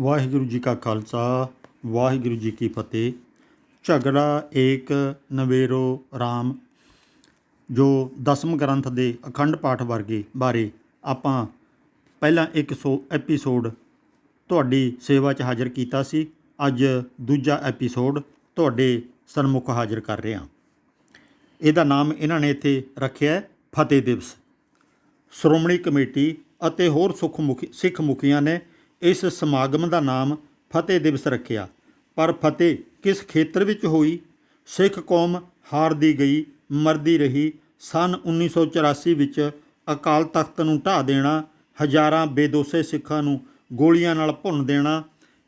ਵਾਹਿਗੁਰੂ ਜੀ ਕਾ ਖਾਲਸਾ, ਵਾਹਿਗੁਰੂ ਜੀ ਕੀ ਫਤਿਹ। ਝਗੜਾ, ਏਕ ਨਵੇਰੋ RAM ਜੋ ਦਸਮ ਗ੍ਰੰਥ ਦੇ ਅਖੰਡ ਪਾਠ ਵਰਗੇ ਬਾਰੇ ਆਪਾਂ ਪਹਿਲਾਂ ਇੱਕ ਸੋ ਐਪੀਸੋਡ ਤੁਹਾਡੀ ਸੇਵਾ 'ਚ ਹਾਜ਼ਰ ਕੀਤਾ ਸੀ। ਅੱਜ ਦੂਜਾ ਐਪੀਸੋਡ ਤੁਹਾਡੇ ਸਨਮੁਖ ਹਾਜ਼ਰ ਕਰ ਰਹੇ ਹਾਂ। ਇਹਦਾ ਨਾਮ ਇਹਨਾਂ ਨੇ ਇੱਥੇ ਰੱਖਿਆ ਫਤਿਹ ਦਿਵਸ। ਸ਼੍ਰੋਮਣੀ ਕਮੇਟੀ ਅਤੇ ਹੋਰ ਸੁਖ ਮੁਖੀ ਸਿੱਖ ਮੁਖੀਆਂ ਨੇ ਇਸ ਸਮਾਗਮ ਦਾ ਨਾਮ ਫਤਿਹ ਦਿਵਸ ਰੱਖਿਆ। ਪਰ ਫਤਿਹ ਕਿਸ ਖੇਤਰ ਵਿੱਚ ਹੋਈ? ਸਿੱਖ ਕੌਮ ਹਾਰਦੀ ਗਈ, ਮਰਦੀ ਰਹੀ, ਸਨ 1984 ਵਿੱਚ ਅਕਾਲ ਤਖਤ ਨੂੰ ਢਾਹ ਦੇਣਾ, ਹਜ਼ਾਰਾਂ ਬੇਦੋਸ਼ੇ ਸਿੱਖਾਂ ਨੂੰ ਗੋਲੀਆਂ ਨਾਲ ਭੁੰਨ ਦੇਣਾ,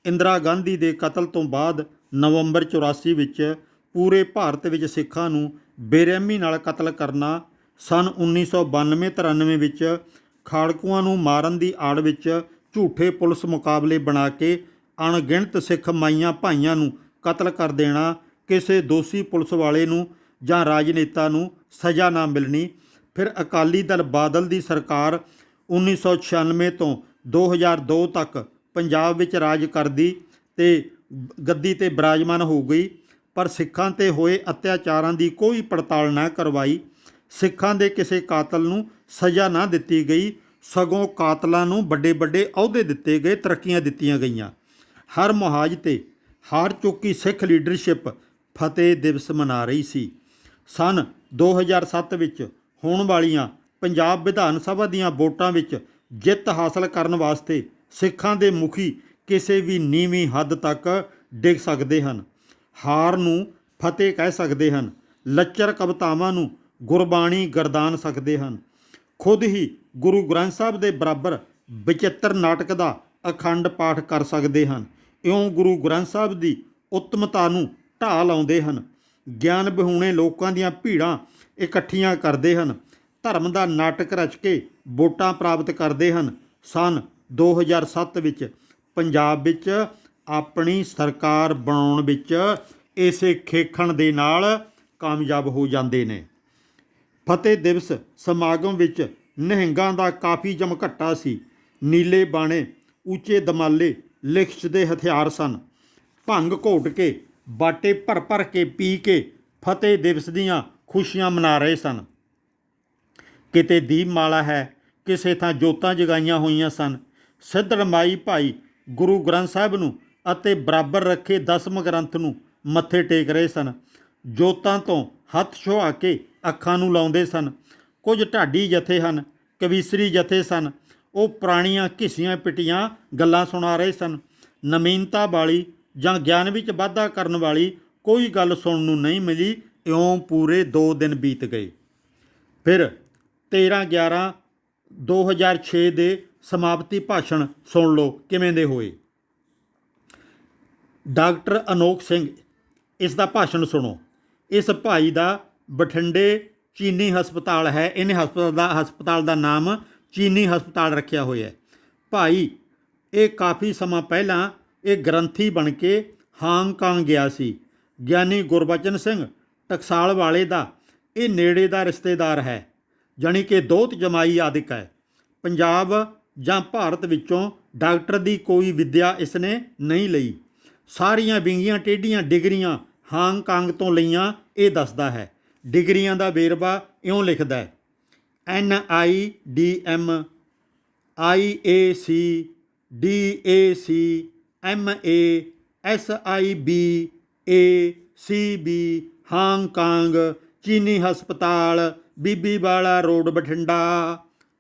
ਇੰਦਰਾ ਗਾਂਧੀ ਦੇ ਕਤਲ ਤੋਂ ਬਾਅਦ ਨਵੰਬਰ 84 ਵਿੱਚ ਪੂਰੇ ਭਾਰਤ ਵਿੱਚ ਸਿੱਖਾਂ ਨੂੰ ਬੇਰਹਿਮੀ ਨਾਲ ਕਤਲ ਕਰਨਾ, ਸਨ 1992-93 ਵਿੱਚ ਖਾੜਕੂਆਂ ਨੂੰ ਮਾਰਨ ਦੀ ਆੜ ਵਿੱਚ ਝੂਠੇ ਪੁਲਿਸ ਮੁਕਾਬਲੇ ਬਣਾ ਕੇ ਅਣਗਿਣਤ ਸਿੱਖ ਮਾਈਆਂ ਭਾਈਆਂ ਨੂੰ ਕਤਲ ਕਰ ਦੇਣਾ, ਕਿਸੇ ਦੋਸ਼ੀ ਪੁਲਿਸ ਵਾਲੇ ਨੂੰ ਜਾਂ ਰਾਜਨੇਤਾ ਨੂੰ ਸਜ਼ਾ ਨਾ ਮਿਲਣੀ। ਫਿਰ ਅਕਾਲੀ ਦਲ ਬਾਦਲ ਦੀ ਸਰਕਾਰ 1996 ਤੋਂ 2002 ਤੱਕ ਪੰਜਾਬ ਵਿੱਚ ਰਾਜ ਕਰਦੀ ਤੇ ਗੱਦੀ ਤੇ ਬਿਰਾਜਮਾਨ ਹੋ ਗਈ, ਪਰ ਸਿੱਖਾਂ ਤੇ ਹੋਏ ਅਤਿਆਚਾਰਾਂ ਦੀ ਕੋਈ ਪੜਤਾਲ ਨਾ ਕਰਵਾਈ। ਸਿੱਖਾਂ ਦੇ ਕਿਸੇ ਕਾਤਲ ਨੂੰ ਸਜ਼ਾ ਨਾ ਦਿੱਤੀ ਗਈ। ਸਗੋਂ ਕਾਤਲਾਂ ਨੂੰ ਵੱਡੇ ਵੱਡੇ ਅਹੁਦੇ ਦਿੱਤੇ ਗਏ, ਤਰੱਕੀਆਂ ਦਿੱਤੀਆਂ ਗਈਆਂ। ਹਰ ਮੁਹਾਜ ਤੇ ਹਾਰ ਚੁੱਕੀ ਸਿੱਖ ਲੀਡਰਸ਼ਿਪ ਫਤਿਹ ਦਿਵਸ ਮਨਾ ਰਹੀ ਸੀ। ਸਨ 2007 ਵਿੱਚ ਹੋਣ ਵਾਲੀਆਂ ਪੰਜਾਬ ਵਿਧਾਨ ਸਭਾ ਦੀਆਂ ਵੋਟਾਂ ਵਿੱਚ ਜਿੱਤ ਹਾਸਲ ਕਰਨ ਵਾਸਤੇ ਸਿੱਖਾਂ ਦੇ ਮੁਖੀ ਕਿਸੇ ਵੀ ਨੀਵੀਂ ਹੱਦ ਤੱਕ ਡਿੱਗ ਸਕਦੇ ਹਨ। ਹਾਰ ਨੂੰ ਫਤਿਹ ਕਹਿ ਸਕਦੇ ਹਨ। ਲੱਚਰ ਕਵਿਤਾਵਾਂ ਨੂੰ ਗੁਰਬਾਣੀ ਗਰਦਾਨ ਸਕਦੇ ਹਨ। ਖੁਦ ਹੀ ਗੁਰੂ ਗ੍ਰੰਥ ਸਾਹਿਬ ਦੇ ਬਰਾਬਰ ਵਿਚਿੱਤਰ ਨਾਟਕ ਦਾ ਅਖੰਡ ਪਾਠ ਕਰ ਸਕਦੇ ਹਨ। ਇਉਂ ਗੁਰੂ ਗ੍ਰੰਥ ਸਾਹਿਬ ਦੀ ਉੱਤਮਤਾ ਨੂੰ ਢਾਹ ਲਾਉਂਦੇ ਹਨ। ਗਿਆਨ ਵਿਹੂਣੇ ਲੋਕਾਂ ਦੀਆਂ ਭੀੜਾਂ ਇਕੱਠੀਆਂ ਕਰਦੇ ਹਨ। ਧਰਮ ਦਾ ਨਾਟਕ ਰਚ ਕੇ ਵੋਟਾਂ ਪ੍ਰਾਪਤ ਕਰਦੇ ਹਨ। ਸਨ 2007 ਵਿੱਚ ਪੰਜਾਬ ਵਿੱਚ ਆਪਣੀ ਸਰਕਾਰ ਬਣਾਉਣ ਵਿੱਚ ਇਸੇ ਖੇਖਣ ਦੇ ਨਾਲ ਕਾਮਯਾਬ ਹੋ ਜਾਂਦੇ ਨੇ। ਫਤਿਹ ਦਿਵਸ ਸਮਾਗਮ ਵਿੱਚ ਨਹਿੰਗਾਂ ਦਾ ਕਾਫੀ ਜਮਘੱਟਾ ਸੀ। ਨੀਲੇ ਬਾਣੇ, ਉੱਚੇ ਦਮਾਲੇ ਲਿਖਚ ਦੇ ਹਥਿਆਰ ਸਨ। ਭੰਗ ਘੋਟ ਕੇ, ਬਾਟੇ ਭਰ ਭਰ ਕੇ ਪੀ ਕੇ ਫਤਿਹ ਦਿਵਸ ਦੀਆਂ ਖੁਸ਼ੀਆਂ ਮਨਾ ਰਹੇ ਸਨ। ਕਿਤੇ ਦੀਪਮਾਲਾ ਹੈ, ਕਿਸੇ ਥਾਂ ਜੋਤਾਂ ਜਗਾਈਆਂ ਹੋਈਆਂ ਸਨ। ਸਿੱਧੜਮਾਈ ਭਾਈ ਗੁਰੂ ਗ੍ਰੰਥ ਸਾਹਿਬ ਨੂੰ ਅਤੇ ਬਰਾਬਰ ਰੱਖੇ ਦਸਮ ਗ੍ਰੰਥ ਨੂੰ ਮੱਥੇ ਟੇਕ ਰਹੇ ਸਨ। ਜੋਤਾਂ ਤੋਂ ਹੱਥ ਛੁਆ ਕੇ ਅੱਖਾਂ ਨੂੰ ਲਾਉਂਦੇ ਸਨ। ਕੁਝ ਢਾਡੀ ਜਥੇ ਹਨ, ਕਵੀਸਰੀ ਜਥੇ ਸਨ। ਉਹ ਪੁਰਾਣੀਆਂ ਘਿਸੀਆਂ ਪਿਟੀਆਂ ਗੱਲਾਂ ਸੁਣਾ ਰਹੇ ਸਨ। ਨਵੀਨਤਾ ਵਾਲੀ ਜਾਂ ਗਿਆਨ ਵਿੱਚ ਵਾਧਾ ਕਰਨ ਵਾਲੀ ਕੋਈ ਗੱਲ ਸੁਣਨ ਨੂੰ ਨਹੀਂ ਮਿਲੀ, ਇਉਂ ਪੂਰੇ 2 ਦਿਨ ਬੀਤ ਗਏ। ਫਿਰ 13 11 2006 ਦੇ ਸਮਾਪਤੀ ਭਾਸ਼ਣ ਸੁਣ ਲਓ, ਕਿਵੇਂ ਦੇ ਹੋਏ? ਡਾਕਟਰ ਅਨੋਖ ਸਿੰਘ, ਇਸ ਦਾ ਭਾਸ਼ਣ ਸੁਣੋ। ਇਸ ਭਾਈ ਦਾ ਬਠਿੰਡੇ ਚੀਨੀ ਹਸਪਤਾਲ ਹੈ। ਇਹਨੇ ਹਸਪਤਾਲ ਦਾ ਹਸਪਤਾਲ ਦਾ ਨਾਮ ਚੀਨੀ ਹਸਪਤਾਲ ਰੱਖਿਆ ਹੋਇਆ ਹੈ। ਭਾਈ, ਇਹ ਕਾਫੀ ਸਮਾਂ ਪਹਿਲਾਂ ਇਹ ਗ੍ਰੰਥੀ ਬਣ ਕੇ ਹਾਂਗਕਾਂਗ ਗਿਆ ਸੀ। ਗਿਆਨੀ ਗੁਰਬਚਨ ਸਿੰਘ ਟਕਸਾਲ ਵਾਲੇ ਦਾ ਇਹ ਨੇੜੇ ਦਾ ਰਿਸ਼ਤੇਦਾਰ ਹੈ, ਜਾਣੀ ਕਿ ਦੋਤ ਜਮਾਈ ਆਦਿਕ ਹੈ। ਪੰਜਾਬ ਜਾਂ ਭਾਰਤ ਵਿੱਚੋਂ ਡਾਕਟਰ ਦੀ ਕੋਈ ਵਿੱਦਿਆ ਇਸਨੇ ਨਹੀਂ ਲਈ। ਸਾਰੀਆਂ ਵਿੰਗੀਆਂ, ਟੇਢੀਆਂ ਡਿਗਰੀਆਂ ਹਾਂਗਕਾਂਗ ਤੋਂ ਲਈਆਂ, ਇਹ ਦੱਸਦਾ ਹੈ। ਡਿਗਰੀਆਂ ਦਾ ਵੇਰਵਾ ਇਉਂ ਲਿਖਦਾ ਹੈ। N I D M, I A C, D A C, M A, S I B, A C B Hong Kong ਚੀਨੀ ਹਸਪਤਾਲ, ਬੀਬੀ ਵਾਲਾ ਰੋਡ ਬਠਿੰਡਾ।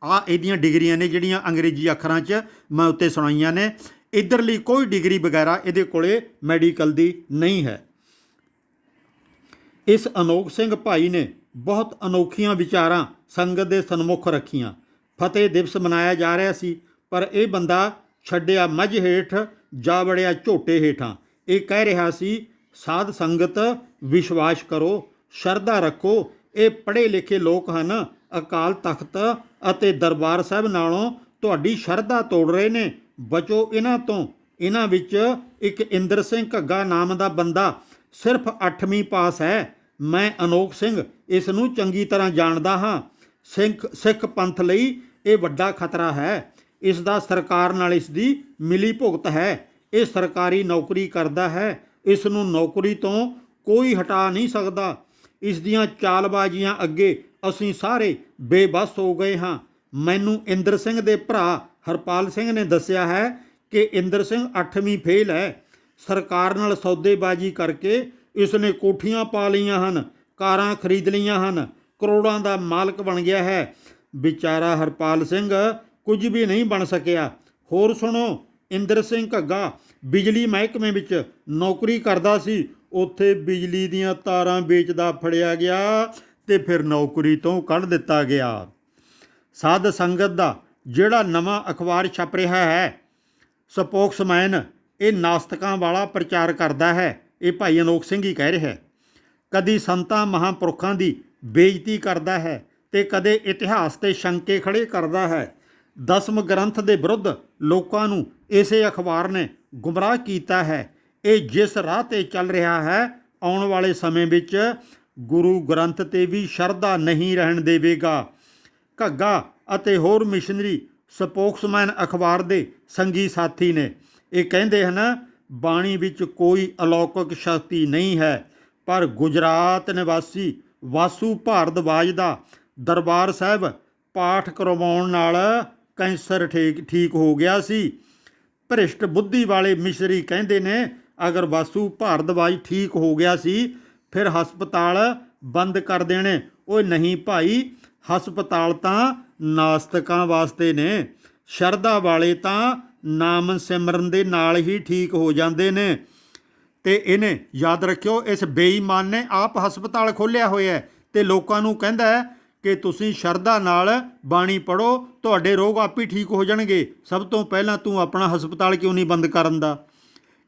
ਆ ਇਹਦੀਆਂ ਡਿਗਰੀਆਂ ਨੇ ਜਿਹੜੀਆਂ ਅੰਗਰੇਜ਼ੀ ਅੱਖਰਾਂ 'ਚ ਮੈਂ ਉੱਤੇ ਸੁਣਾਈਆਂ ਨੇ। ਇਧਰਲੀ ਕੋਈ ਡਿਗਰੀ ਵਗੈਰਾ ਇਹਦੇ ਕੋਲੇ ਮੈਡੀਕਲ ਦੀ ਨਹੀਂ ਹੈ। ਇਸ ਅਨੋਖ ਸਿੰਘ ਭਾਈ ਨੇ ਬਹੁਤ ਅਨੋਖੀਆਂ ਵਿਚਾਰਾਂ ਸੰਗਤ ਦੇ ਸਨਮੁਖ ਰੱਖੀਆਂ। ਫਤਿਹ ਦਿਵਸ ਮਨਾਇਆ ਜਾ ਰਿਹਾ ਸੀ, ਪਰ ਇਹ ਬੰਦਾ ਛੱਡਿਆ ਮੱਝ ਹੇਠ, ਜਾ ਵੜਿਆ ਝੋਟੇ ਹੇਠਾਂ। ਇਹ ਕਹਿ ਰਿਹਾ ਸੀ, ਸਾਧ ਸੰਗਤ, ਵਿਸ਼ਵਾਸ ਕਰੋ, ਸ਼ਰਧਾ ਰੱਖੋ। ਇਹ ਪੜ੍ਹੇ ਲਿਖੇ ਲੋਕ ਹਨ, ਅਕਾਲ ਤਖਤ ਅਤੇ ਦਰਬਾਰ ਸਾਹਿਬ ਨਾਲੋਂ ਤੁਹਾਡੀ ਸ਼ਰਧਾ ਤੋੜ ਰਹੇ ਨੇ। ਬਚੋ ਇਹਨਾਂ ਤੋਂ। ਇਹਨਾਂ ਵਿੱਚ ਇੱਕ ਇੰਦਰ ਸਿੰਘ ਘੱਗਾ ਨਾਮ ਦਾ ਬੰਦਾ ਸਿਰਫ 8ਵੀਂ ਪਾਸ ਹੈ। ਮੈਂ ਅਨੋਖ ਸਿੰਘ ਇਸ ਨੂੰ ਚੰਗੀ ਤਰ੍ਹਾਂ ਜਾਣਦਾ ਹਾਂ। ਸਿੱਖ ਸਿੱਖ ਪੰਥ ਲਈ ਇਹ ਵੱਡਾ ਖਤਰਾ ਹੈ। ਇਸ ਦਾ ਸਰਕਾਰ ਨਾਲ ਇਸ ਦੀ ਮਿਲੀ ਭੁਗਤ ਹੈ। ਇਹ ਸਰਕਾਰੀ ਨੌਕਰੀ ਕਰਦਾ ਹੈ। ਇਸ ਨੂੰ ਨੌਕਰੀ ਤੋਂ ਕੋਈ ਹਟਾ ਨਹੀਂ ਸਕਦਾ। ਇਸ ਦੀਆਂ ਚਾਲਬਾਜ਼ੀਆਂ ਅੱਗੇ ਅਸੀਂ ਸਾਰੇ ਬੇਬਸ ਹੋ ਗਏ ਹਾਂ। ਮੈਨੂੰ ਇੰਦਰ ਸਿੰਘ ਦੇ ਭਰਾ ਹਰਪਾਲ ਸਿੰਘ ਨੇ ਦੱਸਿਆ ਹੈ ਕਿ ਇੰਦਰ ਸਿੰਘ 8ਵੀਂ ਫੇਲ ਹੈ। ਸਰਕਾਰ ਨਾਲ ਸੌਦੇਬਾਜ਼ੀ ਕਰਕੇ ਇਸ ਨੇ ਕੋਠੀਆਂ ਪਾ ਲਈਆਂ ਹਨ, ਕਾਰਾਂ ਖਰੀਦ ਲਈਆਂ ਹਨ, ਕਰੋੜਾਂ ਦਾ ਮਾਲਕ ਬਣ ਗਿਆ ਹੈ। ਵਿਚਾਰਾ ਹਰਪਾਲ ਸਿੰਘ ਕੁਝ ਵੀ ਨਹੀਂ ਬਣ ਸਕਿਆ। ਹੋਰ ਸੁਣੋ, ਇੰਦਰ ਸਿੰਘ ਘੱਗਾ ਬਿਜਲੀ ਮਹਿਕਮੇ ਵਿੱਚ ਨੌਕਰੀ ਕਰਦਾ ਸੀ। ਉੱਥੇ ਬਿਜਲੀ ਦੀਆਂ ਤਾਰਾਂ ਵੇਚਦਾ ਫੜਿਆ ਗਿਆ ਤੇ ਫਿਰ ਨੌਕਰੀ ਤੋਂ ਕੱਢ ਦਿੱਤਾ ਗਿਆ। ਸਾਧ ਸੰਗਤ ਦਾ ਜਿਹੜਾ ਨਵਾਂ ਅਖਬਾਰ ਛਪ ਰਿਹਾ ਹੈ, ਸਪੋਕਸਮੈਨ ਇਹ ਨਾਸਤਕਾਂ ਵਾਲਾ ਪ੍ਰਚਾਰ ਕਰਦਾ ਹੈ। ਇਹ ਭਾਈ ਅਨੋਖ ਸਿੰਘ ਹੀ ਕਹਿ ਰਿਹਾ ਹੈ। ਕਦੀ ਸੰਤਾਂ ਮਹਾਂਪੁਰਖਾਂ ਦੀ ਬੇਇੱਜ਼ਤੀ ਕਰਦਾ ਹੈ ਤੇ ਕਦੇ ਇਤਿਹਾਸ ਤੇ ਸ਼ੰਕੇ ਖੜੇ ਕਰਦਾ ਹੈ। ਦਸਮ ਗ੍ਰੰਥ ਦੇ ਵਿਰੁੱਧ ਲੋਕਾਂ ਨੂੰ ਇਸੇ ਅਖਬਾਰ ਨੇ ਗੁੰਮਰਾਹ ਕੀਤਾ ਹੈ। ਇਹ ਜਿਸ ਰਾਹ ਤੇ ਚੱਲ ਰਿਹਾ ਹੈ, ਆਉਣ ਵਾਲੇ ਸਮੇਂ ਵਿੱਚ ਗੁਰੂ ਗ੍ਰੰਥ ਤੇ ਵੀ ਸ਼ਰਧਾ ਨਹੀਂ ਰਹਿਣ ਦੇਵੇਗਾ। ਘੱਗਾ ਅਤੇ ਹੋਰ ਮਿਸ਼ਨਰੀ ਸਪੋਕਸਮੈਨ ਅਖਬਾਰ ਦੇ ਸੰਗੀ ਸਾਥੀ ਨੇ ਇਹ ਕਹਿੰਦੇ ਹਨ ਬਾਣੀ ਵਿੱਚ ਕੋਈ ਅਲੌਕਿਕ ਸ਼ਕਤੀ ਨਹੀਂ ਹੈ। ਪਰ ਗੁਜਰਾਤ ਨਿਵਾਸੀ ਵਾਸੂ ਭਾਰਦਵਾਜ ਦਾ ਦਰਬਾਰ ਸਾਹਿਬ ਪਾਠ ਕਰਵਾਉਣ ਨਾਲ ਕੈਂਸਰ ਠੀਕ ਠੀਕ ਹੋ ਗਿਆ ਸੀ। ਭ੍ਰਿਸ਼ਟ ਬੁੱਧੀ ਵਾਲੇ ਮਿਸ਼ਰੀ ਕਹਿੰਦੇ ਨੇ, ਅਗਰ ਵਾਸੂ ਭਾਰਦਵਾਜ ਠੀਕ ਹੋ ਗਿਆ ਸੀ, ਫਿਰ ਹਸਪਤਾਲ ਬੰਦ ਕਰ ਦੇਣੇ। ਓਏ ਨਹੀਂ ਭਾਈ, ਹਸਪਤਾਲ ਤਾਂ ਨਾਸਤਕਾਂ ਵਾਸਤੇ ਨੇ। ਸ਼ਰਧਾ ਵਾਲੇ ਤਾਂ ਨਾਮ ਸਿਮਰਨ ਦੇ ਨਾਲ ਹੀ ਠੀਕ ਹੋ ਜਾਂਦੇ ਨੇ। ਤੇ ਇਹਨੇ ਯਾਦ ਰੱਖਿਓ, ਇਸ ਬੇਈਮਾਨ ਨੇ ਆਪ ਹਸਪਤਾਲ ਖੋਲ੍ਹਿਆ ਹੋਇਆ ਹੈ ਤੇ ਲੋਕਾਂ ਨੂੰ ਕਹਿੰਦਾ ਹੈ ਕਿ ਤੁਸੀਂ ਸ਼ਰਧਾ ਨਾਲ ਬਾਣੀ ਪੜੋ ਤੁਹਾਡੇ ਰੋਗ ਆਪੇ ਠੀਕ ਹੋ ਜਾਣਗੇ। ਸਭ ਤੋਂ ਪਹਿਲਾਂ ਤੂੰ ਆਪਣਾ ਹਸਪਤਾਲ ਕਿਉਂ ਨਹੀਂ ਬੰਦ ਕਰਨ ਦਾ?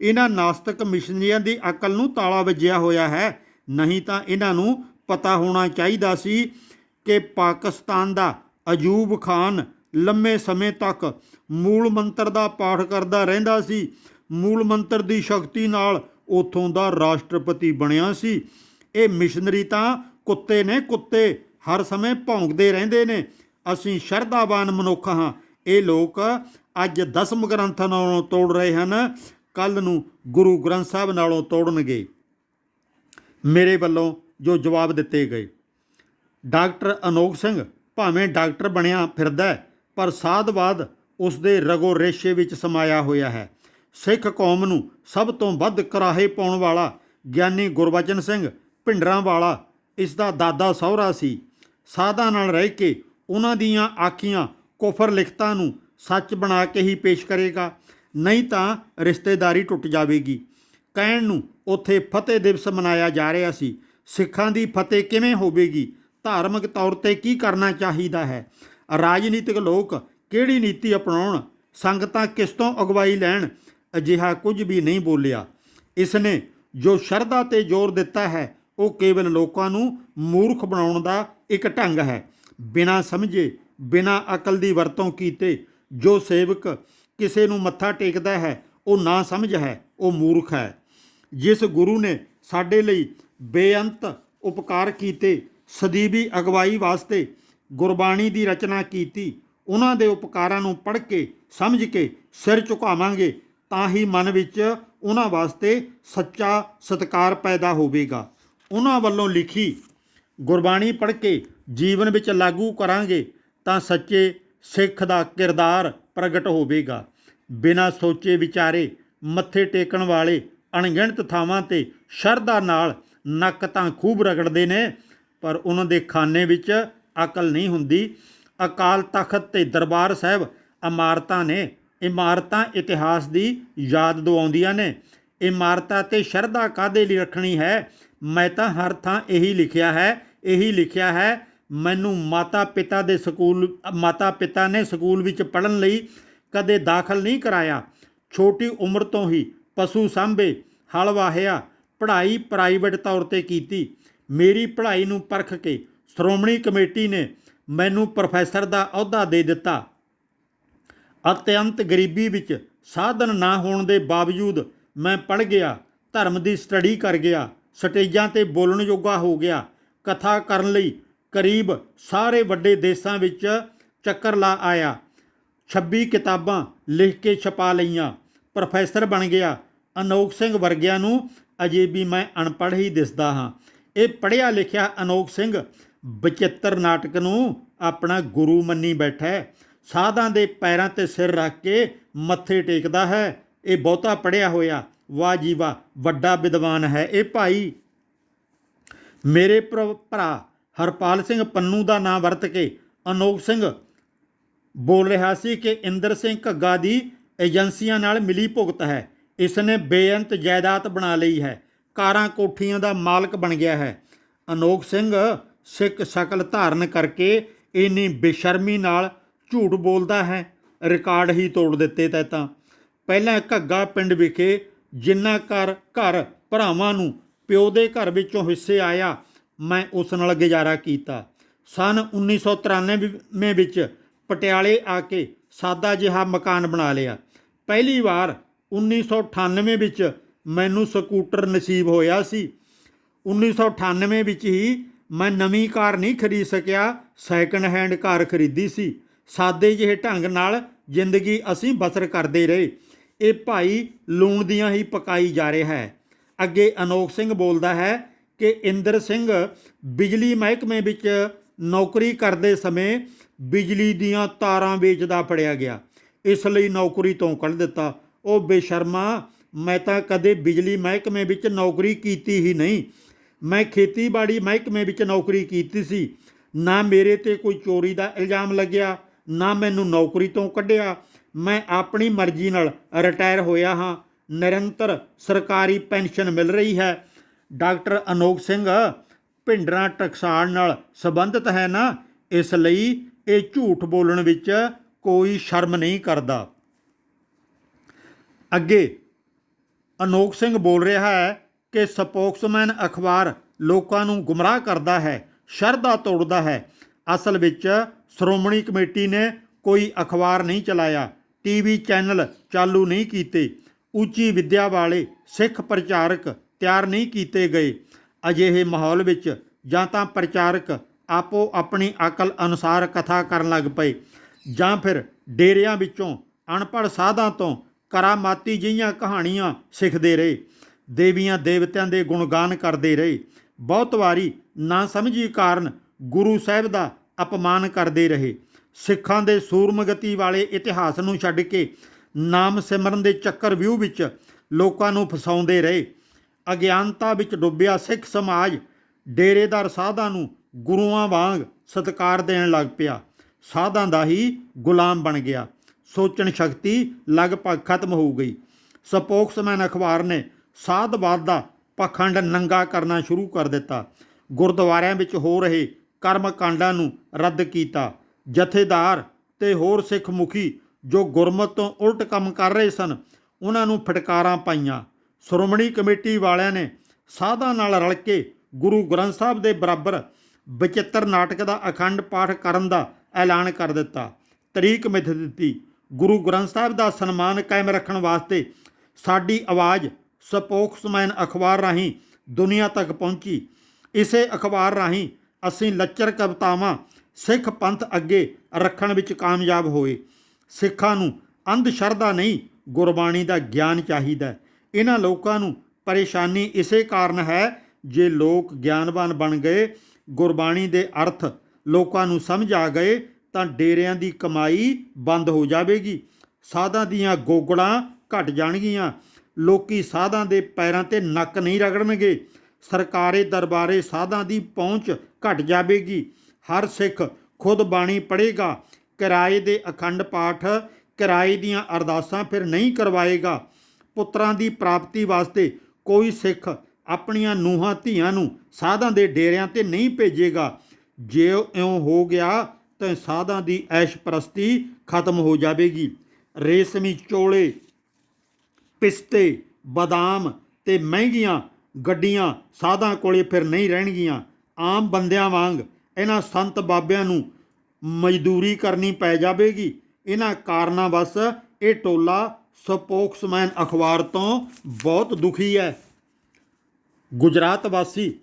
ਇਹਨਾਂ ਨਾਸਤਕ ਮਿਸ਼ਨਰੀਆਂ ਦੀ ਅਕਲ ਨੂੰ ਤਾਲਾ ਵੱਜਿਆ ਹੋਇਆ ਹੈ। ਨਹੀਂ ਤਾਂ ਇਹਨਾਂ ਨੂੰ ਪਤਾ ਹੋਣਾ ਚਾਹੀਦਾ ਸੀ ਕਿ ਪਾਕਿਸਤਾਨ ਦਾ ਅਜੂਬ ਖਾਨ ਲੰਮੇ ਸਮੇਂ ਤੱਕ ਮੂਲ ਮੰਤਰ ਦਾ ਪਾਠ ਕਰਦਾ ਰਹਿੰਦਾ ਸੀ। ਮੂਲ ਮੰਤਰ ਦੀ ਸ਼ਕਤੀ ਨਾਲ ਉਥੋਂ ਦਾ ਰਾਸ਼ਟਰਪਤੀ ਬਣਿਆ ਸੀ। ਇਹ ਮਿਸ਼ਨਰੀ ਤਾਂ ਕੁੱਤੇ ਨੇ ਕੁੱਤੇ ਹਰ ਸਮੇਂ ਭੌਂਕਦੇ ਰਹਿੰਦੇ ਨੇ। ਅਸੀਂ ਸ਼ਰਧਾਵਾਨ ਮਨੁੱਖ ਹਾਂ। ਇਹ ਲੋਕ ਅੱਜ ਦਸਮ ਗ੍ਰੰਥ ਨਾਲੋਂ ਤੋੜ ਰਹੇ ਹਨ। ਕੱਲ ਨੂੰ ਗੁਰੂ ਗ੍ਰੰਥ ਸਾਹਿਬ ਨਾਲੋਂ ਤੋੜਨਗੇ। ਮੇਰੇ ਵੱਲੋਂ ਜੋ ਜਵਾਬ ਦਿੱਤੇ ਗਏ। ਡਾਕਟਰ ਅਨੋਖ ਸਿੰਘ ਭਾਵੇਂ ਡਾਕਟਰ ਬਣਿਆ ਫਿਰਦਾ ਪਰ ਸਾਧਵਾਦ ਉਸ ਦੇ ਰਗੋ ਰੇਸ਼ੇ ਵਿੱਚ ਸਮਾਇਆ ਹੋਇਆ ਹੈ। ਸਿੱਖ ਕੌਮ ਨੂੰ ਸਭ ਤੋਂ ਵੱਧ ਕਰਾਹੇ ਪਾਉਣ ਵਾਲਾ ਗਿਆਨੀ ਗੁਰਬਚਨ ਸਿੰਘ ਭਿੰਡਰਾਂ ਵਾਲਾ ਇਸ ਦਾ ਦਾਦਾ ਸਹੁਰਾ ਸੀ। ਸਾਧਾਂ ਨਾਲ ਰਹਿ ਕੇ ਉਹਨਾਂ ਦੀਆਂ ਆਖੀਆਂ ਕੋਫਰ ਲਿਖਤਾਂ ਨੂੰ ਸੱਚ ਬਣਾ ਕੇ ਹੀ ਪੇਸ਼ ਕਰੇਗਾ। ਨਹੀਂ ਤਾਂ ਰਿਸ਼ਤੇਦਾਰੀ ਟੁੱਟ ਜਾਵੇਗੀ। ਕਹਿਣ ਨੂੰ ਉੱਥੇ ਫਤਿਹ ਦਿਵਸ ਮਨਾਇਆ ਜਾ ਰਿਹਾ ਸੀ। ਸਿੱਖਾਂ ਦੀ ਫਤਿਹ ਕਿਵੇਂ ਹੋਵੇਗੀ? ਧਾਰਮਿਕ ਤੌਰ ਤੇ ਕੀ ਕਰਨਾ ਚਾਹੀਦਾ ਹੈ? ਰਾਜਨੀਤਿਕ ਲੋਕ ਕਿਹੜੀ ਨੀਤੀ ਅਪਣਾਉਣ, ਸੰਗਤਾਂ ਕਿਸ ਤੋਂ ਅਗਵਾਈ ਲੈਣ, ਅਜਿਹਾ ਕੁਝ ਵੀ ਨਹੀਂ ਬੋਲਿਆ। ਇਸ ਨੇ ਜੋ ਸ਼ਰਧਾ ਤੇ ਜ਼ੋਰ ਦਿੱਤਾ ਹੈ, ਉਹ ਕੇਵਲ ਲੋਕਾਂ ਨੂੰ ਮੂਰਖ ਬਣਾਉਣ ਦਾ ਇੱਕ ਢੰਗ ਹੈ। ਬਿਨਾਂ ਸਮਝੇ, ਬਿਨਾਂ ਅਕਲ ਦੀ ਵਰਤੋਂ ਕੀਤੇ, ਜੋ ਸੇਵਕ ਕਿਸੇ ਨੂੰ ਮੱਥਾ ਟੇਕਦਾ ਹੈ, ਉਹ ਨਾ ਸਮਝ ਹੈ, ਉਹ ਮੂਰਖ ਹੈ। ਜਿਸ ਗੁਰੂ ਨੇ ਸਾਡੇ ਲਈ ਬੇਅੰਤ ਉਪਕਾਰ ਕੀਤੇ, ਸਦੀਵੀ ਅਗਵਾਈ ਵਾਸਤੇ ਗੁਰਬਾਣੀ ਦੀ ਰਚਨਾ ਕੀਤੀ ਉਹਨਾਂ ਦੇ ਉਪਕਾਰਾਂ ਨੂੰ ਪੜ੍ਹ ਕੇ, ਸਮਝ ਕੇ, ਸਿਰ ਝੁਕਾਵਾਂਗੇ, ਤਾਂ ਹੀ ਮਨ ਵਿੱਚ ਉਹਨਾਂ ਵਾਸਤੇ ਸੱਚਾ ਸਤਕਾਰ ਪੈਦਾ ਹੋਵੇਗਾ। ਉਹਨਾਂ ਵੱਲੋਂ ਲਿਖੀ, ਗੁਰਬਾਣੀ ਪੜ੍ਹ ਕੇ ਜੀਵਨ ਵਿੱਚ ਲਾਗੂ ਕਰਾਂਗੇ, ਤਾਂ ਸੱਚੇ ਸਿੱਖ ਦਾ ਕਿਰਦਾਰ ਪ੍ਰਗਟ ਹੋਵੇਗਾ। ਬਿਨਾਂ ਸੋਚੇ ਵਿਚਾਰੇ ਮੱਥੇ ਟੇਕਣ ਵਾਲੇ ਅਣਗਿਣਤ ਥਾਵਾਂ ਤੇ ਸ਼ਰਧਾ ਨਾਲ ਨੱਕ ਤਾਂ ਖੂਬ ਰਗੜਦੇ ਨੇ, ਪਰ ਉਹਨਾਂ ਦੇ ਖਾਨੇ ਵਿੱਚ ਅਕਲ ਨਹੀਂ ਹੁੰਦੀ। ਅਕਾਲ ਤਖਤ ਤੇ ਦਰਬਾਰ ਸਾਹਿਬ ਇਮਾਰਤਾਂ ਨੇ। ਇਮਾਰਤਾਂ ਇਤਿਹਾਸ ਦੀ ਯਾਦ ਦਿਵਾਉਂਦੀਆਂ ਨੇ। ਇਮਾਰਤਾਂ ਤੇ ਸ਼ਰਧਾ ਕਾਦੇ ਲਈ ਰੱਖਣੀ ਹੈ? ਮੈਂ ਤਾਂ ਹਰ ਥਾਂ ਇਹੀ ਲਿਖਿਆ ਹੈ, ਇਹੀ ਲਿਖਿਆ ਹੈ, ਮੈਨੂੰ ਮਾਤਾ ਪਿਤਾ ਦੇ ਸਕੂਲ ਮਾਤਾ ਪਿਤਾ ਨੇ ਸਕੂਲ ਵਿੱਚ ਪੜਨ ਲਈ ਕਦੇ ਦਾਖਲ ਨਹੀਂ ਕਰਾਇਆ। ਛੋਟੀ ਉਮਰ ਤੋਂ ਹੀ ਪਸ਼ੂ ਸਾਂਭੇ, ਹਲ ਵਾਹਿਆ, ਪੜ੍ਹਾਈ ਪ੍ਰਾਈਵੇਟ ਤੌਰ ਤੇ ਕੀਤੀ। ਮੇਰੀ ਪੜ੍ਹਾਈ ਨੂੰ ਪਰਖ ਕੇ ਸ਼੍ਰੋਮਣੀ ਕਮੇਟੀ ਨੇ ਮੈਨੂੰ ਪ੍ਰੋਫੈਸਰ ਦਾ ਅਹੁਦਾ ਦੇ ਦਿੱਤਾ। ਅਤਿਅੰਤ ਗਰੀਬੀ ਵਿੱਚ ਸਾਧਨ ਨਾ ਹੋਣ ਦੇ ਬਾਵਜੂਦ ਮੈਂ ਪੜ ਗਿਆ, ਧਰਮ ਦੀ ਸਟੱਡੀ ਕਰ ਗਿਆ, ਸਟੇਜਾਂ ਤੇ ਬੋਲਣ ਯੋਗਾ ਹੋ ਗਿਆ। ਕਥਾ ਕਰਨ ਲਈ ਕਰੀਬ ਸਾਰੇ ਵੱਡੇ ਦੇਸ਼ਾਂ ਵਿੱਚ ਚੱਕਰ ਲਾ ਆਇਆ। 26 ਕਿਤਾਬਾਂ ਲਿਖ ਕੇ ਛਪਾ ਲਈਆਂ। ਪ੍ਰੋਫੈਸਰ ਬਣ ਗਿਆ। ਅਨੋਖ ਸਿੰਘ ਵਰਗਿਆਂ ਨੂੰ ਅਜੇ ਵੀ ਮੈਂ ਅਨਪੜ੍ਹ ਹੀ ਦਿਸਦਾ ਹਾਂ। ਇਹ ਪੜ੍ਹਿਆ ਲਿਖਿਆ ਅਨੋਖ ਸਿੰਘ ਬਚਿੱਤਰ ਨਾਟਕ ਨੂੰ ਆਪਣਾ ਗੁਰੂ ਮੰਨੀ ਬੈਠਾ ਹੈ। ਸਾਧਾਂ ਦੇ ਪੈਰਾਂ ਤੇ ਸਿਰ ਰੱਖ ਕੇ ਮੱਥੇ ਟੇਕਦਾ ਹੈ। ਇਹ ਬਹੁਤਾ ਪੜ੍ਹਿਆ ਹੋਇਆ। ਵਾਹ ਜੀ ਵਾਹ, ਵੱਡਾ ਵਿਦਵਾਨ ਹੈ ਇਹ ਭਾਈ। ਮੇਰੇ ਭਰਾ ਭਰਾ, ਹਰਪਾਲ ਸਿੰਘ ਪੰਨੂ ਦਾ ਨਾਮ ਵਰਤ ਕੇ ਅਨੋਖ ਸਿੰਘ ਬੋਲ ਰਿਹਾ ਸੀ ਕਿ ਇੰਦਰ ਸਿੰਘ ਘੱਗਾ ਦੀ ਏਜੰਸੀਆਂ ਨਾਲ ਮਿਲੀ ਭੁਗਤ ਹੈ। ਇਸ ਨੇ ਬੇਅੰਤ ਜਾਇਦਾਦ ਬਣਾ ਲਈ ਹੈ। ਕਾਰਾਂ ਕੋਠੀਆਂ ਦਾ ਮਾਲਕ ਬਣ ਗਿਆ ਹੈ। ਅਨੋਖ ਸਿੰਘ ਸਿੱਖ ਸ਼ਕਲ ਧਾਰਨ ਕਰਕੇ ਇੰਨੀ ਬੇਸ਼ਰਮੀ ਨਾਲ ਝੂਠ ਬੋਲਦਾ ਹੈ। ਰਿਕਾਰਡ ਹੀ ਤੋੜ ਦਿੱਤੇ ਤੈ ਤਾਂ। ਪਹਿਲਾਂ ਘੱਗਾ ਪਿੰਡ ਵਿਖੇ ਜਿੰਨਾ ਘਰ ਘਰ ਭਰਾਵਾਂ ਨੂੰ ਪਿਓ ਦੇ ਘਰ ਵਿੱਚੋਂ ਹਿੱਸੇ ਆਇਆ, ਮੈਂ ਉਸ ਨਾਲ ਗੁਜ਼ਾਰਾ ਕੀਤਾ। ਸਨ 1993 ਵਿੱਚ ਪਟਿਆਲੇ ਆ ਕੇ ਸਾਦਾ ਜਿਹਾ ਮਕਾਨ ਬਣਾ ਲਿਆ। ਪਹਿਲੀ ਵਾਰ 1998 ਵਿੱਚ ਮੈਨੂੰ ਸਕੂਟਰ ਨਸੀਬ ਹੋਇਆ ਸੀ। 1998 ਵਿੱਚ ਹੀ ਮੈਂ ਨਵੀਂ ਕਾਰ ਨਹੀਂ ਖਰੀਦ ਸਕਿਆ ਸੈਕੰਡ ਹੈਂਡ ਕਾਰ ਖਰੀਦੀ ਸੀ। ਸਾਦੇ ਜਿਹੇ ਢੰਗ ਨਾਲ ਜ਼ਿੰਦਗੀ ਅਸੀਂ ਬਸਰ ਕਰਦੇ ਰਹੇ। ਇਹ ਭਾਈ ਲੂਣ ਦੀਆਂ ਹੀ ਪਕਾਈ ਜਾ ਰਿਹਾ ਹੈ। ਅੱਗੇ ਅਨੋਖ ਸਿੰਘ ਬੋਲਦਾ ਹੈ ਕਿ ਇੰਦਰ ਸਿੰਘ, ਬਿਜਲੀ ਮਹਿਕਮੇ ਵਿੱਚ ਨੌਕਰੀ ਕਰਦੇ ਸਮੇਂ ਬਿਜਲੀ ਦੀਆਂ ਤਾਰਾਂ ਵੇਚਦਾ ਫੜਿਆ ਗਿਆ। ਇਸ ਲਈ ਨੌਕਰੀ ਤੋਂ ਕੱਢ ਦਿੱਤਾ। ਉਹ ਬੇਸ਼ਰਮਾ, ਮੈਂ ਤਾਂ ਕਦੇ ਬਿਜਲੀ ਮਹਿਕਮੇ ਵਿੱਚ ਨੌਕਰੀ ਕੀਤੀ ਹੀ ਨਹੀਂ। ਮੈਂ ਖੇਤੀਬਾੜੀ ਮਹਿਕਮੇ ਵਿੱਚ ਨੌਕਰੀ ਕੀਤੀ ਸੀ। ਨਾ ਮੇਰੇ ਤੇ ਕੋਈ ਚੋਰੀ ਦਾ ਇਲਜ਼ਾਮ ਲੱਗਿਆ, ਨਾ ਮੈਨੂੰ ਨੌਕਰੀ ਤੋਂ ਕੱਢਿਆ। ਮੈਂ ਆਪਣੀ ਮਰਜ਼ੀ ਨਾਲ ਰਿਟਾਇਰ ਹੋਇਆ ਹਾਂ। ਨਿਰੰਤਰ ਸਰਕਾਰੀ ਪੈਨਸ਼ਨ ਮਿਲ ਰਹੀ ਹੈ। ਡਾਕਟਰ ਅਨੋਖ ਸਿੰਘ, ਭਿੰਡਰਾਂ ਟਕਸਾਲ ਨਾਲ ਸੰਬੰਧਿਤ ਹੈ ਨਾ? ਇਸ ਲਈ ਇਹ ਝੂਠ ਬੋਲਣ ਵਿੱਚ ਕੋਈ ਸ਼ਰਮ ਨਹੀਂ ਕਰਦਾ। ਅੱਗੇ ਅਨੋਖ ਸਿੰਘ ਬੋਲ ਰਿਹਾ ਹੈ ਕਿ ਸਪੋਕਸਮੈਨ ਅਖਬਾਰ ਲੋਕਾਂ ਨੂੰ ਗੁੰਮਰਾਹ ਕਰਦਾ ਹੈ, ਸ਼ਰਧਾ ਤੋੜਦਾ ਹੈ। ਅਸਲ ਵਿੱਚ ਸ਼੍ਰੋਮਣੀ ਕਮੇਟੀ ਨੇ ਕੋਈ ਅਖਬਾਰ ਨਹੀਂ ਚਲਾਇਆ। ਟੀਵੀ ਚੈਨਲ ਚਾਲੂ ਨਹੀਂ ਕੀਤੇ। ਉੱਚੀ ਵਿੱਦਿਆ ਵਾਲੇ ਸਿੱਖ ਪ੍ਰਚਾਰਕ ਤਿਆਰ ਨਹੀਂ ਕੀਤੇ ਗਏ। ਅਜਿਹੇ ਮਾਹੌਲ ਵਿੱਚ ਜਾਂ ਤਾਂ ਪ੍ਰਚਾਰਕ ਆਪੋ ਆਪਣੀ ਅਕਲ ਅਨੁਸਾਰ ਕਥਾ ਕਰਨ ਲੱਗ ਪਏ ਜਾਂ ਫਿਰ ਡੇਰਿਆਂ ਵਿੱਚੋਂ ਅਨਪੜ੍ਹ ਸਾਧਾਂ ਤੋਂ ਕਰਾਮਾਤੀ ਜਿਹੀਆਂ ਕਹਾਣੀਆਂ ਸਿੱਖਦੇ ਰਹੇ। ਦੇਵੀਆਂ ਦੇਵਤਿਆਂ ਦੇ ਗੁਣਗਾਨ ਕਰਦੇ ਰਹੇ। ਬਹੁਤ ਵਾਰੀ ਨਾ ਸਮਝੀ ਕਾਰਨ ਗੁਰੂ ਸਾਹਿਬ ਦਾ ਅਪਮਾਨ ਕਰਦੇ ਰਹੇ। ਸਿੱਖਾਂ ਦੇ ਸੂਰਮਗਤੀ ਵਾਲੇ ਇਤਿਹਾਸ ਨੂੰ ਛੱਡ ਕੇ ਨਾਮ ਸਿਮਰਨ ਦੇ ਚੱਕਰ ਵਿਊ ਵਿੱਚ ਲੋਕਾਂ ਨੂੰ ਫਸਾਉਂਦੇ ਰਹੇ। ਅਗਿਆਨਤਾ ਵਿੱਚ ਡੁੱਬਿਆ ਸਿੱਖ ਸਮਾਜ ਡੇਰੇਦਾਰ ਸਾਧਾਂ ਨੂੰ ਗੁਰੂਆਂ ਵਾਂਗ ਸਤਿਕਾਰ ਦੇਣ ਲੱਗ ਪਿਆ। ਸਾਧਾਂ ਦਾ ਹੀ ਗੁਲਾਮ ਬਣ ਗਿਆ। ਸੋਚਣ ਸ਼ਕਤੀ ਲਗਭਗ ਖਤਮ ਹੋ ਗਈ। ਸਪੋਕਸਮੈਨ ਅਖਬਾਰ ਨੇ ਸਾਧਵਾਦ ਦਾ ਪਖੰਡ ਨੰਗਾ ਕਰਨਾ ਸ਼ੁਰੂ ਕਰ ਦਿੱਤਾ। ਗੁਰਦੁਆਰਿਆਂ ਵਿੱਚ ਹੋ ਰਹੇ ਕਰਮ ਕਾਂਡਾਂ ਨੂੰ ਰੱਦ ਕੀਤਾ। ਜਥੇਦਾਰ ਤੇ ਹੋਰ ਸਿੱਖ ਮੁਖੀ ਜੋ ਗੁਰਮਤ ਤੋਂ ਉਲਟ ਕੰਮ ਕਰ ਰਹੇ ਸਨ, ਉਹਨਾਂ ਨੂੰ ਫਟਕਾਰਾਂ ਪਾਈਆਂ। ਸ਼੍ਰੋਮਣੀ ਕਮੇਟੀ ਵਾਲਿਆਂ ਨੇ ਸਾਧਾਂ ਨਾਲ ਰਲ ਕੇ ਗੁਰੂ ਗ੍ਰੰਥ ਸਾਹਿਬ ਦੇ ਬਰਾਬਰ ਬਚਿੱਤਰ ਨਾਟਕ ਦਾ ਅਖੰਡ ਪਾਠ ਕਰਨ ਦਾ ਐਲਾਨ ਕਰ ਦਿੱਤਾ। ਤਰੀਕ ਮਿਥ ਦਿੱਤੀ। ਗੁਰੂ ਗ੍ਰੰਥ ਸਾਹਿਬ ਦਾ ਸਨਮਾਨ ਕਾਇਮ ਰੱਖਣ ਵਾਸਤੇ ਸਾਡੀ ਆਵਾਜ਼ ਸਪੋਕਸਮੈਨ ਅਖਬਾਰ ਰਾਹੀਂ ਦੁਨੀਆ ਤੱਕ ਪਹੁੰਚੀ। ਇਸੇ ਅਖਬਾਰ ਰਾਹੀਂ ਅਸੀਂ ਲੱਚਰ ਕਵਤਾਵਾਂ ਸਿੱਖ ਪੰਥ ਅੱਗੇ ਰੱਖਣ ਵਿੱਚ ਕਾਮਯਾਬ ਹੋਏ। ਸਿੱਖਾਂ ਨੂੰ ਅੰਧ ਸ਼ਰਧਾ ਨਹੀਂ, ਗੁਰਬਾਣੀ ਦਾ ਗਿਆਨ ਚਾਹੀਦਾ ਇਹਨਾਂ ਲੋਕਾਂ ਨੂੰ ਪਰੇਸ਼ਾਨੀ ਇਸੇ ਕਾਰਨ ਹੈ ਜੇ ਲੋਕ ਗਿਆਨਵਾਨ ਬਣ ਗਏ, ਗੁਰਬਾਣੀ ਦੇ ਅਰਥ ਲੋਕਾਂ ਨੂੰ ਸਮਝ ਆ ਗਏ, ਤਾਂ ਡੇਰਿਆਂ ਦੀ ਕਮਾਈ ਬੰਦ ਹੋ ਜਾਵੇਗੀ। ਸਾਧਾਂ ਦੀਆਂ ਗੋਗੜਾਂ ਘਟ ਜਾਣਗੀਆਂ। ਲੋਕੀ ਸਾਧਾਂ ਦੇ ਪੈਰਾਂ ਤੇ ਨੱਕ ਨਹੀਂ ਰਗੜਨਗੇ। ਸਰਕਾਰੀ ਦਰਬਾਰੇ ਸਾਧਾਂ ਦੀ ਪਹੁੰਚ ਘਟ ਜਾਵੇਗੀ। ਹਰ ਸਿੱਖ ਖੁਦ ਬਾਣੀ ਪੜ੍ਹੇਗਾ। ਕਿਰਾਏ ਦੇ ਅਖੰਡ ਪਾਠ, ਕਿਰਾਏ ਦੀਆਂ ਅਰਦਾਸਾਂ ਫਿਰ ਨਹੀਂ ਕਰਵਾਏਗਾ। ਪੁੱਤਰਾਂ ਦੀ ਪ੍ਰਾਪਤੀ ਵਾਸਤੇ ਕੋਈ ਸਿੱਖ ਆਪਣੀਆਂ ਨੂਹਾਂ ਧੀਆਂ ਨੂੰ ਸਾਧਾਂ ਦੇ ਡੇਰਿਆਂ ਤੇ ਨਹੀਂ ਭੇਜੇਗਾ। ਜੇ ਇਉਂ ਹੋ ਗਿਆ ਤਾਂ ਸਾਧਾਂ ਦੀ ਐਸ਼ ਪ੍ਰਸਤੀ ਖਤਮ ਹੋ ਜਾਵੇਗੀ। ਰੇਸ਼ਮੀ ਚੋਲੇ ਪਿਸਤੇ, ਬਦਾਮ ਤੇ ਮਹਿੰਗੀਆਂ ਗੱਡੀਆਂ ਸਾਧਾਂ ਕੋਲੇ ਫਿਰ ਨਹੀਂ ਰਹਿਣਗੀਆਂ। ਆਮ ਬੰਦਿਆਂ ਵਾਂਗ ਇਹਨਾਂ ਸੰਤ ਬਾਬਿਆਂ ਨੂੰ ਮਜ਼ਦੂਰੀ ਕਰਨੀ ਪੈ ਜਾਵੇਗੀ। ਇਹਨਾਂ ਕਾਰਨਾਂ ਬਸ ਇਹ ਟੋਲਾ ਸਪੋਕਸਮੈਨ ਅਖਬਾਰ ਤੋਂ ਬਹੁਤ ਦੁਖੀ ਹੈ। ਗੁਜਰਾਤ ਵਾਸੀ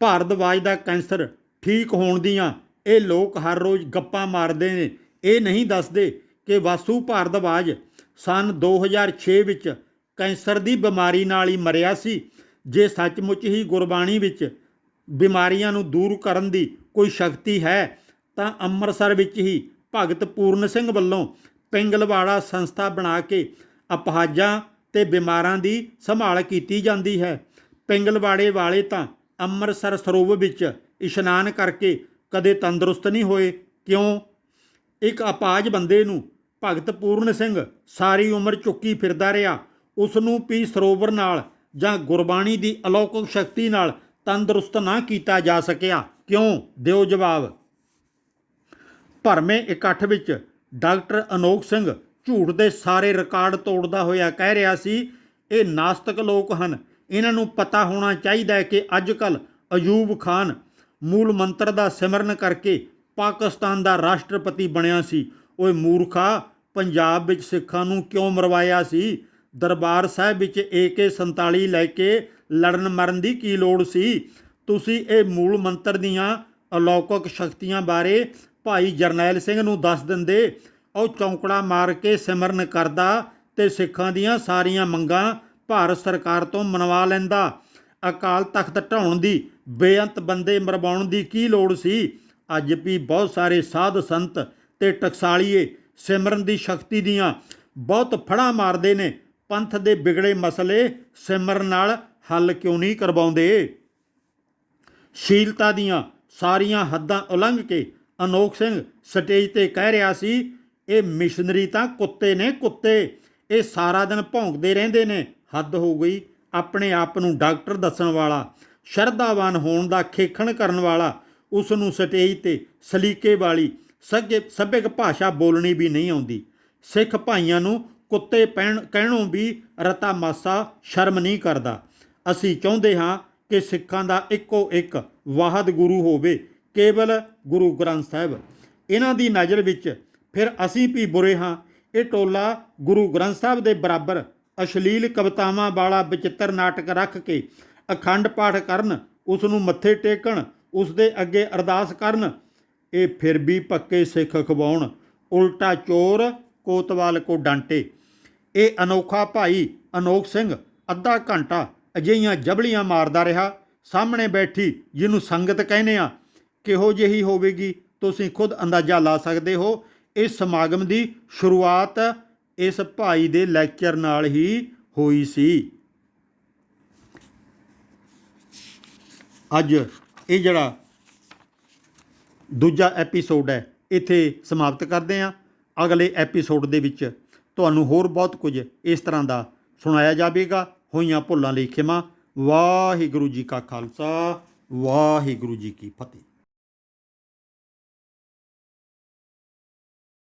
ਭਾਰਦਵਾਜ ਦਾ ਕੈਂਸਰ ਠੀਕ ਹੋਣ ਦੀਆਂ ਇਹ ਲੋਕ ਹਰ ਰੋਜ਼ ਗੱਪਾਂ ਮਾਰਦੇ ਨੇ। ਇਹ ਨਹੀਂ ਦੱਸਦੇ ਕਿ ਵਾਸੂ ਭਾਰਦਵਾਜ ਸਨ 2006 ਵਿੱਚ ਕੈਂਸਰ ਦੀ ਬਿਮਾਰੀ ਨਾਲ ਹੀ ਮਰਿਆ ਸੀ, ਜੇ ਸੱਚਮੁੱਚ ਹੀ ਗੁਰਬਾਣੀ ਵਿੱਚ ਬਿਮਾਰੀਆਂ ਨੂੰ ਦੂਰ ਕਰਨ ਦੀ ਕੋਈ ਸ਼ਕਤੀ ਹੈ, ਤਾਂ ਅੰਮ੍ਰਿਤਸਰ ਵਿੱਚ ਹੀ ਭਗਤ ਪੂਰਨ ਸਿੰਘ ਵੱਲੋਂ ਪਿੰਗਲਵਾੜਾ ਸੰਸਥਾ ਬਣਾ ਕੇ ਅਪਹਾਜਾਂ ਤੇ ਬਿਮਾਰਾਂ ਦੀ ਸੰਭਾਲ ਕੀਤੀ ਜਾਂਦੀ ਹੈ। ਪਿੰਗਲਵਾੜੇ ਵਾਲੇ ਤਾਂ ਅੰਮ੍ਰਿਤਸਰ ਸਰੋਵਰ ਵਿੱਚ ਇਸ਼ਨਾਨ ਕਰਕੇ ਕਦੇ ਤੰਦਰੁਸਤ ਨਹੀਂ ਹੋਏ, ਕਿਉਂ? ਇੱਕ ਅਪਾਜ ਬੰਦੇ ਨੂੰ ਭਗਤ ਪੂਰਨ ਸਿੰਘ ਸਾਰੀ ਉਮਰ ਚੁੱਕੀ ਫਿਰਦਾ ਰਿਹਾ। ਉਸ ਨੂੰ ਵੀ ਸਰੋਵਰ ਨਾਲ ਜਾਂ ਗੁਰਬਾਣੀ ਦੀ ਅਲੌਕਿਕ ਸ਼ਕਤੀ ਨਾਲ ਤੰਦਰੁਸਤ ਨਾ ਕੀਤਾ ਜਾ ਸਕਿਆ। ਕਿਉਂ? ਦਿਓ ਜਵਾਬ। ਭਰਵੇਂ ਇਕੱਠ ਵਿੱਚ ਡਾਕਟਰ ਅਨੋਖ ਸਿੰਘ ਝੂਠ ਦੇ ਸਾਰੇ ਰਿਕਾਰਡ ਤੋੜਦਾ ਹੋਇਆ ਕਹਿ ਰਿਹਾ ਸੀ, ਇਹ ਨਾਸਤਿਕ ਲੋਕ ਹਨ। ਇਹਨਾਂ ਨੂੰ ਪਤਾ ਹੋਣਾ ਚਾਹੀਦਾ ਹੈ ਕਿ ਅੱਜ ਕੱਲ ਅਯੂਬ ਖਾਨ ਮੂਲ ਮੰਤਰ ਦਾ ਸਿਮਰਨ ਕਰਕੇ ਪਾਕਿਸਤਾਨ ਦਾ ਰਾਸ਼ਟਰਪਤੀ ਬਣਿਆ ਸੀ। ਓਏ ਮੂਰਖਾ, ਪੰਜਾਬ ਵਿੱਚ ਸਿੱਖਾਂ ਨੂੰ ਕਿਉਂ ਮਰਵਾਇਆ ਸੀ? ਦਰਬਾਰ ਸਾਹਿਬ ਵਿੱਚ AK47 ਲੈ ਕੇ ਲੜਨ ਮਰਨ ਦੀ ਕੀ ਲੋੜ ਸੀ? ਤੁਸੀਂ ਇਹ ਮੂਲ ਮੰਤਰ ਦੀਆਂ ਅਲੌਕਿਕ ਸ਼ਕਤੀਆਂ ਬਾਰੇ ਭਾਈ ਜਰਨੈਲ ਸਿੰਘ ਨੂੰ ਦੱਸ ਦਿੰਦੇ। ਉਹ ਚੌਂਕੜਾ ਮਾਰ ਕੇ ਸਿਮਰਨ ਕਰਦਾ ਤੇ ਸਿੱਖਾਂ ਦੀਆਂ ਸਾਰੀਆਂ ਮੰਗਾਂ ਭਾਰਤ ਸਰਕਾਰ ਤੋਂ ਮਨਵਾ ਲੈਂਦਾ। ਅਕਾਲ ਤਖਤ ਢਾਉਣ ਦੀ, ਬੇਅੰਤ ਬੰਦੇ ਮਰਵਾਉਣ ਦੀ ਕੀ ਲੋੜ ਸੀ? ਅੱਜ ਵੀ ਬਹੁਤ ਸਾਰੇ ਸਾਧ ਸੰਤ ਤੇ ਟਕਸਾਲੀਏ ਸਿਮਰਨ ਦੀ ਸ਼ਕਤੀ ਦੀਆਂ ਬਹੁਤ ਫੜਾ ਮਾਰਦੇ ਨੇ। ਪੰਥ ਦੇ ਵਿਗੜੇ ਮਸਲੇ ਸਿਮਰਨ ਨਾਲ ਹੱਲ ਕਿਉਂ ਨਹੀਂ ਕਰਵਾਉਂਦੇ? ਸ਼ੀਲਤਾ ਦੀਆਂ ਸਾਰੀਆਂ ਹੱਦਾਂ ਉਲੰਘ ਕੇ ਅਨੋਖ ਸਿੰਘ ਸਟੇਜ ਤੇ ਕਹਿ ਰਿਹਾ ਸੀ, ਇਹ ਮਿਸ਼ਨਰੀ ਤਾਂ ਕੁੱਤੇ ਨੇ ਕੁੱਤੇ। ਇਹ ਸਾਰਾ ਦਿਨ ਭੌਂਕਦੇ ਰਹਿੰਦੇ ਨੇ। ਹੱਦ ਹੋ ਗਈ ਆਪਣੇ ਆਪ ਨੂੰ ਡਾਕਟਰ ਦੱਸਣ ਵਾਲਾ, ਸ਼ਰਧਾਵਾਨ ਹੋਣ ਦਾ ਖੇਖਣ ਕਰਨ ਵਾਲਾ। ਉਸ ਨੂੰ ਸਟੇਜ ਤੇ ਸਲੀਕੇ ਵਾਲੀ ਸੱਗੇ ਸੱਭਿਅਕ ਭਾਸ਼ਾ ਬੋਲਣੀ ਵੀ ਨਹੀਂ ਆਉਂਦੀ। ਸਿੱਖ ਭਾਈਆਂ ਨੂੰ ਕੁੱਤੇ ਪਹਿਣ, ਕਹਿਣੋਂ ਵੀ ਰਤਾ ਮਾਸਾ ਸ਼ਰਮ ਨਹੀਂ ਕਰਦਾ। ਅਸੀਂ ਚਾਹੁੰਦੇ ਹਾਂ ਕਿ ਸਿੱਖਾਂ ਦਾ ਇੱਕੋ ਇੱਕ ਵਾਹਦ ਗੁਰੂ ਹੋਵੇ, ਕੇਵਲ ਗੁਰੂ ਗ੍ਰੰਥ ਸਾਹਿਬ। ਇਹਨਾਂ ਦੀ ਨਜ਼ਰ ਵਿੱਚ ਫਿਰ ਅਸੀਂ ਵੀ ਬੁਰੇ ਹਾਂ। ਇਹ ਟੋਲਾ ਗੁਰੂ ਗ੍ਰੰਥ ਸਾਹਿਬ ਦੇ ਬਰਾਬਰ ਅਸ਼ਲੀਲ ਕਵਿਤਾਵਾਂ ਵਾਲਾ ਵਿਚਿੱਤਰ ਨਾਟਕ ਰੱਖ ਕੇ ਅਖੰਡ ਪਾਠ ਕਰਨ ਉਸ ਨੂੰ ਮੱਥੇ ਟੇਕਣ ਉਸ ਦੇ ਅੱਗੇ ਅਰਦਾਸ ਕਰਨ ਇਹ ਫਿਰ ਵੀ ਪੱਕੇ ਸਿੱਖ ਖਵਾਉਣ। ਉਲਟਾ ਚੋਰ, ਕੋਤਵਾਲ ਕੋ ਡਾਂਟੇ। ਇਹ ਅਨੋਖਾ ਭਾਈ ਅਨੋਖ ਸਿੰਘ ਅੱਧਾ ਘੰਟਾ ਅਜਿਹੀਆਂ ਜਬਲੀਆਂ ਮਾਰਦਾ ਰਿਹਾ। ਸਾਹਮਣੇ ਬੈਠੀ ਜਿਹਨੂੰ ਸੰਗਤ ਕਹਿੰਦੇ ਆ, ਕਿਹੋ ਜਿਹੀ ਹੋਵੇਗੀ? ਤੁਸੀਂ ਖੁਦ ਅੰਦਾਜ਼ਾ ਲਾ ਸਕਦੇ ਹੋ? ਇਸ ਸਮਾਗਮ ਦੀ ਸ਼ੁਰੂਆਤ ਇਸ ਭਾਈ ਦੇ ਲੈਕਚਰ ਨਾਲ ਹੀ ਹੋਈ ਸੀ। ਅੱਜ ਇਹ ਜਿਹੜਾ ਦੂਜਾ ਐਪੀਸੋਡ ਹੈ, ਇੱਥੇ ਸਮਾਪਤ ਕਰਦੇ ਹਾਂ। ਅਗਲੇ ਐਪੀਸੋਡ ਦੇ ਵਿੱਚ ਤੁਹਾਨੂੰ ਹੋਰ ਬਹੁਤ ਕੁਝ ਇਸ ਤਰ੍ਹਾਂ ਦਾ ਸੁਣਾਇਆ ਜਾਵੇਗਾ। ਹੋਈਆਂ ਭੁੱਲਾਂ ਲਈ ਖਿਮਾ। ਵਾਹਿਗੁਰੂ ਜੀ ਕਾ ਖਾਲਸਾ, ਵਾਹਿਗੁਰੂ ਜੀ ਕੀ ਫਤਿਹ।